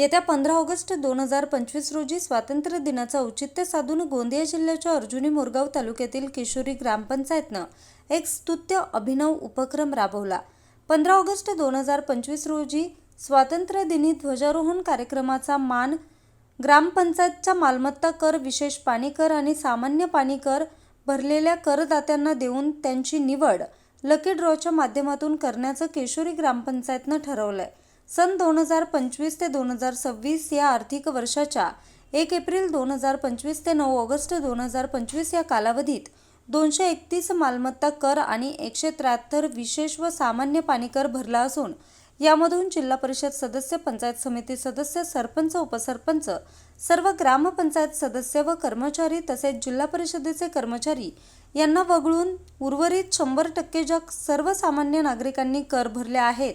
येत्या पंधरा ऑगस्ट दोन हजार पंचवीस रोजी स्वातंत्र्य दिनाचं औचित्य साधून गोंदिया जिल्ह्याच्या अर्जुनी मोरगाव तालुक्यातील किशोरी ग्रामपंचायतनं एक स्तुत्य अभिनव उपक्रम राबवला. पंधरा ऑगस्ट दोन हजार पंचवीस रोजी स्वातंत्र्य दिनी ध्वजारोहण कार्यक्रमाचा मान ग्रामपंचायतचा मालमत्ता कर विशेष पाणी कर आणि सामान्य पाणी कर भरलेल्या करदात्यांना देऊन त्यांची निवड लकी ड्रॉच्या माध्यमातून करण्याचं केशोरी ग्रामपंचायतनं ठरवलं आहे सन दोन हजार पंचवीस ते दोन हजार सव्वीस या आर्थिक वर्षाच्या एक एप्रिल दोन हजार पंचवीस ते नऊ ऑगस्ट दोन हजार पंचवीस या कालावधीत दोनशे एकतीस मालमत्ता कर आणि एकशे त्र्याहत्तर विशेष व सामान्य पाणी कर भरला असून यामधून जिल्हा परिषद सदस्य पंचायत समिती सदस्य सरपंच उपसरपंच सर्व ग्रामपंचायत सदस्य व कर्मचारी तसेच जिल्हा परिषदेचे कर्मचारी यांना वगळून उर्वरित शंभर टक्के ज्या सर्वसामान्य नागरिकांनी कर भरले आहेत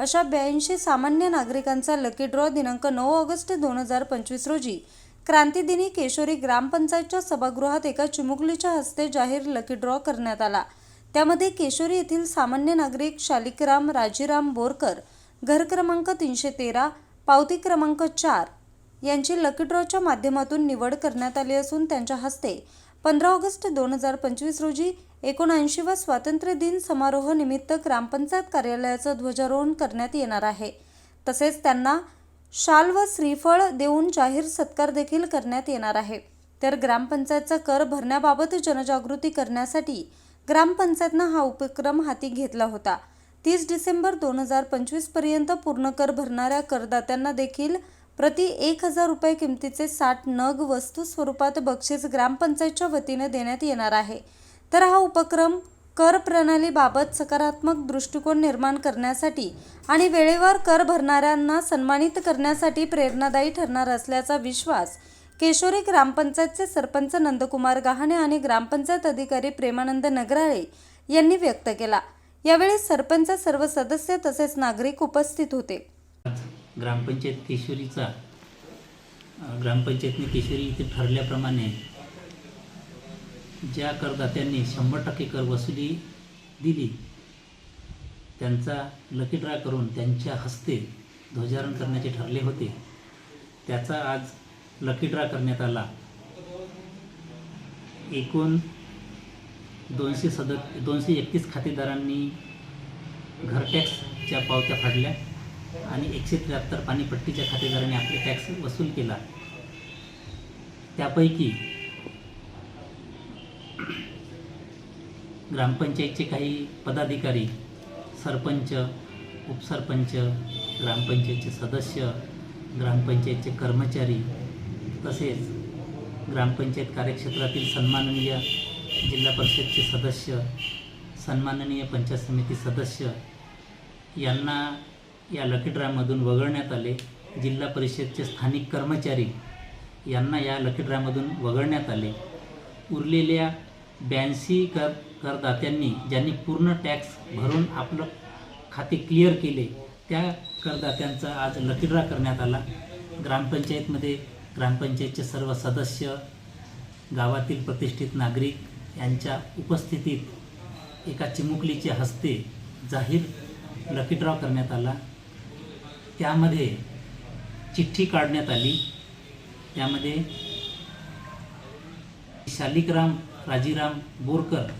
अशा ब्याऐंशी सामान्य नागरिकांचा लकी ड्रॉ दिनांक नऊ ऑगस्ट दोन हजार पंचवीस रोजी. क्रांतीदिनी केशोरी ग्रामपंचायतच्या सभागृहात एका चिमुकलीच्या हस्ते जाहीर लकी ड्रॉ करण्यात आला. त्यामध्ये केशोरी येथील सामान्य नागरिक शालिकराम राजीराम बोरकर घर क्रमांक तीनशे तेरा पावती क्रमांक चार यांची लकी ड्रॉच्या माध्यमातून निवड करण्यात आली असून त्यांच्या हस्ते पंधरा ऑगस्ट दोन हजार पंचवीस रोजी एकोणऐंशीवा स्वातंत्र्य दिन समारोह निमित्त ग्रामपंचायत कार्यालयाचं ध्वजारोहण करण्यात येणार आहे. तसेच त्यांना शाल व श्रीफळ देऊन जाहीर सत्कार देखील करण्यात येणार आहे. तर ग्रामपंचायतचा कर भरण्याबाबत जनजागृती करण्यासाठी ग्रामपंचायतनं हा उपक्रम हाती घेतला होता. तीस डिसेंबर दोन हजार पंचवीसपर्यंत पूर्ण कर भरणाऱ्या करदात्यांना देखील प्रति एक हजार रुपये किमतीचे साठ नग वस्तू स्वरूपात बक्षीस ग्रामपंचायतच्या वतीने देण्यात येणार आहे. तर हा उपक्रम कर प्रणालीबाबत सकारात्मक दृष्टिकोन निर्माण करण्यासाठी आणि वेळेवर कर भरणाऱ्यांना सन्मानित करण्यासाठी प्रेरणादायी ठरणार असल्याचा विश्वास केशोरी ग्रामपंचायतचे सरपंच नंदकुमार गहाणे आणि ग्रामपंचायत अधिकारी प्रेमानंद नगराळे यांनी व्यक्त केला. यावेळी सरपंच सर्व सदस्य तसेच नागरिक उपस्थित होते. ग्रामपंचायत केशोरीचा ग्रामपंचायतने केशोरी इथे ठरल्याप्रमाणे ज्या करदात्यांनी शंभर टक्के कर वसुली दिली त्यांचा लकी ड्रा करून त्यांच्या हस्ते ध्वजारोहण करण्याचे ठरले होते. त्याचा आज लकी ड्रा करण्यात आला. एकूण दोनशे सद दोनशे एकतीस खातेदारांनी घर टॅक्सच्या पावत्या फाडल्या. आणि एकशे त्र्याहत्तर पाणीपट्टीच्या खातेदारांनी आपले टॅक्स वसूल केला. त्यापैकी ग्रामपंचायतचे काही पदाधिकारी सरपंच उपसरपंच ग्रामपंचायतचे सदस्य ग्रामपंचायतचे कर्मचारी तसेच ग्रामपंचायत कार्यक्षेत्रातील सन्माननीय जिल्हा परिषदचे सदस्य सन्माननीय पंचायत समिती सदस्य यांना या लकी ड्रामधून वगळण्यात आले. जिल्हा परिषदचे स्थानिक कर्मचारी यांना या लकी ड्रामधून वगळण्यात आले. उरलेल्या ब्याऐंशी कर करदात्यांनी ज्यांनी पूर्ण टॅक्स भरून आपलं खाते क्लिअर केले त्या करदात्यांचा आज लकी ड्रा करण्यात आला. ग्रामपंचायतमध्ये ग्रामपंचायतचे सर्व सदस्य गावातील प्रतिष्ठित नागरिक यांच्या उपस्थितीत एका चिमुकलीच्या हस्ते जाहीर लकी ड्रॉ करण्यात आला. त्यामध्ये चिठ्ठी काढण्यात आली. त्यामध्ये शालिकराम राजीराम बोरकर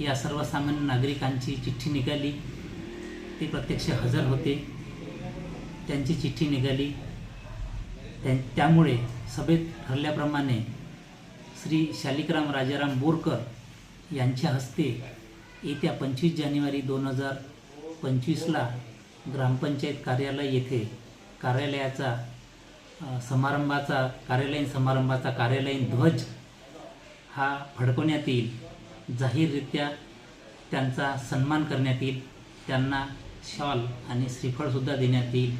या सर्वसामान्य नागरिकांची चिठ्ठी निघाली. ते प्रत्यक्ष हजर होते. त्यांची चिठ्ठी निघाली. त्यां त्यामुळे सभेत ठरल्याप्रमाणे श्री शालिकराम राजाराम बोरकर यांच्या हस्ते येत्या पंचवीस जानेवारी दोन हजार पंचवीसला ग्रामपंचायत कार्यालय येथे कार्यालयाचा समारंभाचा कार्यालयीन समारंभाचा कार्यालयीन ध्वज हा फडकवण्यात येईल. जाहीररित्या त्यांचा सन्मान करण्यात येईल. त्यांना शॉल आणि श्रीफळसुद्धा देण्यात येईल.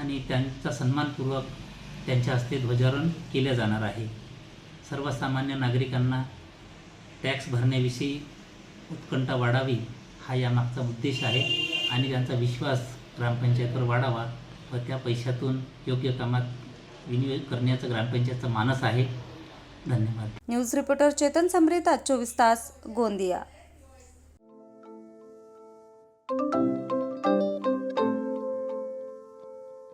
आणि त्यांचा सन्मानपूर्वक त्यांच्या हस्ते ध्वजारोहण केले जाणार आहे. सर्वसामान्य नागरिकांना टॅक्स भरण्याविषयी उत्कंठा वाढावी हा यामागचा उद्देश आहे. आणि त्यांचा विश्वास ग्रामपंचायतवर वाढावा व त्या पैशातून योग्य कामात विनियोग करण्याचा ग्रामपंचायतचा मानस आहे. धन्यवाद. न्यूज रिपोर्टर चेतन समरीत आज चोवीस तास गोंदिया.